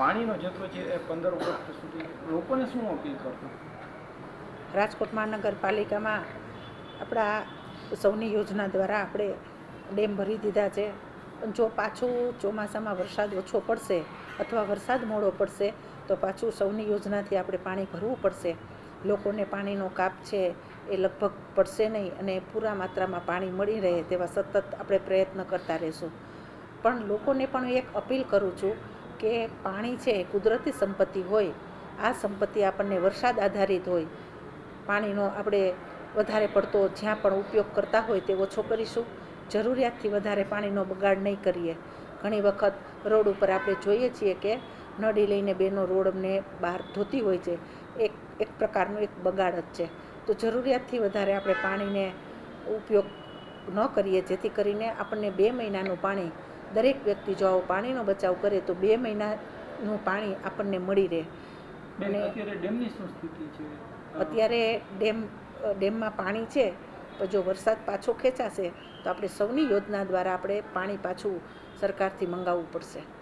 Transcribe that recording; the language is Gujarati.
છે એ પંદર ઓગસ્ટ સુધી લોકોને શું અપીલ કરશો? રાજકોટ મહાનગરપાલિકામાં આપણા સૌની યોજના દ્વારા આપણે ડેમ ભરી દીધા છે. જો પાછું ચોમાસામાં વરસાદ ઓછો પડશે અથવા વરસાદ મોડો પડશે, તો પાછું સૌની યોજનાથી આપણે પાણી ભરવું પડશે. લોકોને પાણીનો કાપ છે એ લગભગ પડશે નહીં અને પૂરા માત્રામાં પાણી મળી રહે તેવા સતત આપણે પ્રયત્ન કરતા રહીશું. પણ લોકોને પણ એક અપીલ કરું છું કે પાણી છે કુદરતી સંપત્તિ હોય, આ સંપત્તિ આપણને વરસાદ આધારિત હોય. પાણીનો આપણે વધારે પડતો જ્યાં પણ ઉપયોગ કરતા હોય તે ઓછો કરીશું. જરૂરિયાતથી વધારે પાણીનો બગાડ નહીં કરીએ. ઘણી વખત રોડ ઉપર આપણે જોઈએ છીએ કે નળી લઈને બેનો રોડ અમને બહાર ધોતી હોય છે. એક એક પ્રકારનો એક બગાડ જ છે. તો જરૂરિયાતથી વધારે આપણે પાણીને ઉપયોગ ન કરીએ, જેથી કરીને આપણને બે મહિનાનું પાણી દરેક વ્યક્તિ જો આવો પાણીનો બચાવ કરે તો બે મહિનાનું પાણી આપણને મળી રહે. અને- અત્યારે ડેમ ડેમમાં પાણી છે પણ જો વરસાદ પાછો ખેંચાશે તો આપણે સૌની યોજના દ્વારા આપણે પાણી પાછું સરકારથી મંગાવવું પડશે.